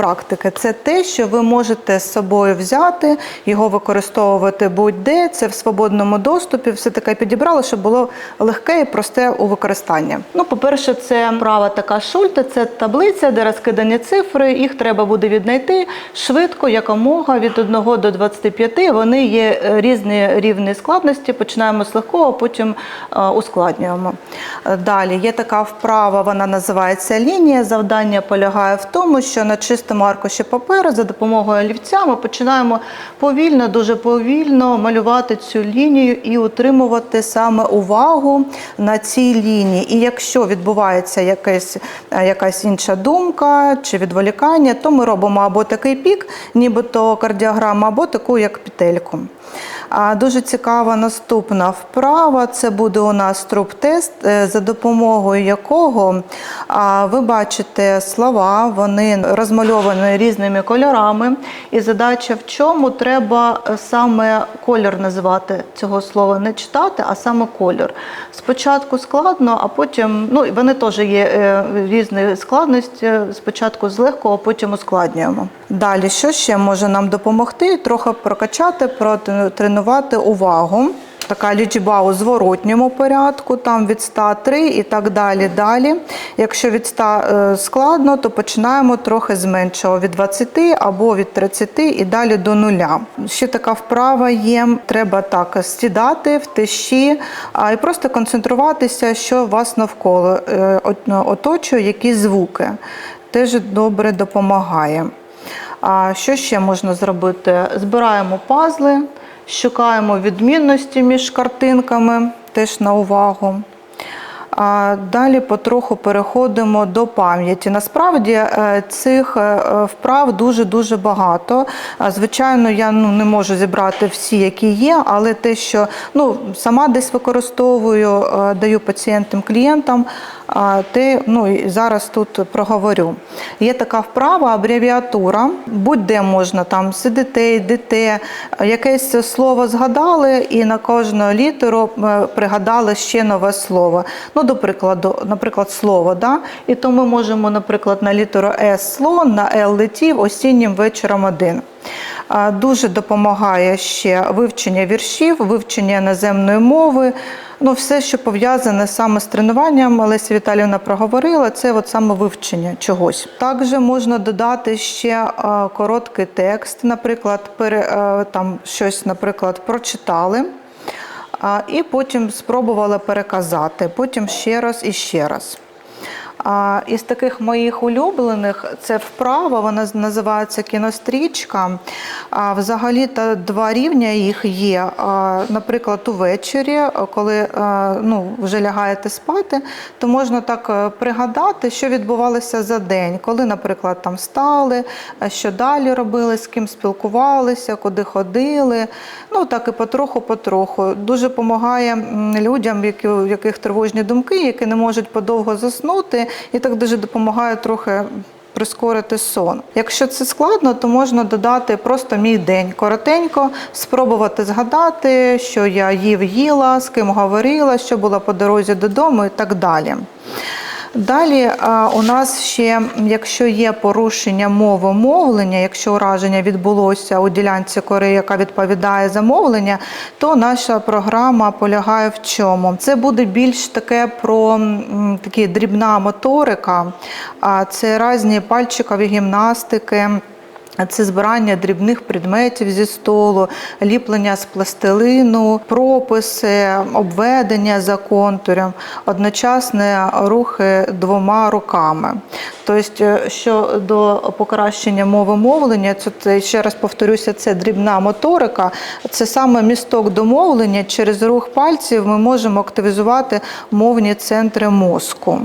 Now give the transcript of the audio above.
практики це те, що ви можете з собою взяти, його використовувати будь-де. Це в свободному доступі. Все таке підібрали, щоб було легке і просте у використанні. Ну, по-перше, це права така шульта, це таблиця, де розкидані цифри. Їх треба буде віднайти швидко, якомога від 1 до 25. Вони є е, різні рівні складності. Починаємо з легкого, потім е, ускладнюємо. Е, Далі є така вправа, вона називається лінія. Завдання полягає в тому, що на чистому аркуші паперу за допомогою олівця ми починаємо повільно, дуже повільно малювати цю лінію і утримувати саме увагу на цій лінії. І якщо відбувається якась, е, якась інша думка чи відволікання, то ми робимо або такий пік, нібито кардіограма, або таку як петельку. Дуже цікава наступна вправа. Це буде у нас труп-тест, е, за допомогою якого ви бачите слова, вони розмальовані різними кольорами. І задача в чому треба е, саме колір називати цього слова, не читати, а саме колір. Спочатку складно, а потім ну вони теж є е, різні складності. Спочатку з легкого, а потім ускладнюємо. Далі, що ще може нам допомогти? Трохи прокачати, протренувати увагу. Така лічба у зворотньому порядку, там від 103 і так далі. далі. Якщо від 100 е, складно, то починаємо трохи з меншого, від 20 або від 30 і далі до нуля. Ще така вправа є. Треба так сідати в тиші і просто концентруватися, що вас навколо е, оточує, які звуки. Теж добре допомагає. А що ще можна зробити? Збираємо пазли, шукаємо відмінності між картинками, теж на увагу. Далі потроху переходимо до пам'яті. Насправді е, цих е, вправ дуже-дуже багато. Звичайно, я ну, не можу зібрати всі, які є, але те, що ну, сама десь використовую, е, даю пацієнтам, клієнтам, те ну, зараз тут проговорю. Є така вправа, абревіатура. Будь-де можна там сидите, йдете, якесь слово згадали і на кожну літеру е, пригадали ще нове слово. Ну, до прикладу, наприклад, слово. Да? І то ми можемо, наприклад, на літеру С слон, на Л летів осіннім вечором один. Дуже допомагає ще вивчення віршів, вивчення іноземної мови. Ну, все, що пов'язане саме з тренуванням, Олеся Віталіївна проговорила, це от саме вивчення чогось. Також можна додати ще короткий текст, наприклад, там щось, наприклад, прочитали. І потім спробувала переказати, потім ще раз і ще раз. А, Із таких моїх улюблених це вправа, вона називається кінострічка. А, Взагалі та два рівня їх є. А, Наприклад, увечері, коли а, ну, вже лягаєте спати, то можна так е, пригадати, що відбувалося за день, коли, наприклад, там встали, а що далі робили, з ким спілкувалися, куди ходили. Ну так і потроху-потроху. Дуже допомагає людям, які, у яких тривожні думки, які не можуть подовго заснути, і так дуже допомагає трохи. Прискорити сон. Якщо це складно, то можна додати просто мій день коротенько, спробувати згадати, що я їв, їла, з ким говорила, що була по дорозі додому і так далі. Далі у нас ще, якщо є порушення мови мовлення, якщо ураження відбулося у ділянці кори, яка відповідає за мовлення, то наша програма полягає в чому? Це буде більш таке про такі дрібна моторика, а це різні пальчикові гімнастики. Це збирання дрібних предметів зі столу, ліплення з пластилину, прописи, обведення за контурем, одночасні рухи двома руками. Тобто, е, щодо покращення мови мовлення, це, ще раз повторюся, це дрібна моторика. Це саме місток до мовлення. Через рух пальців ми можемо активізувати мовні центри мозку.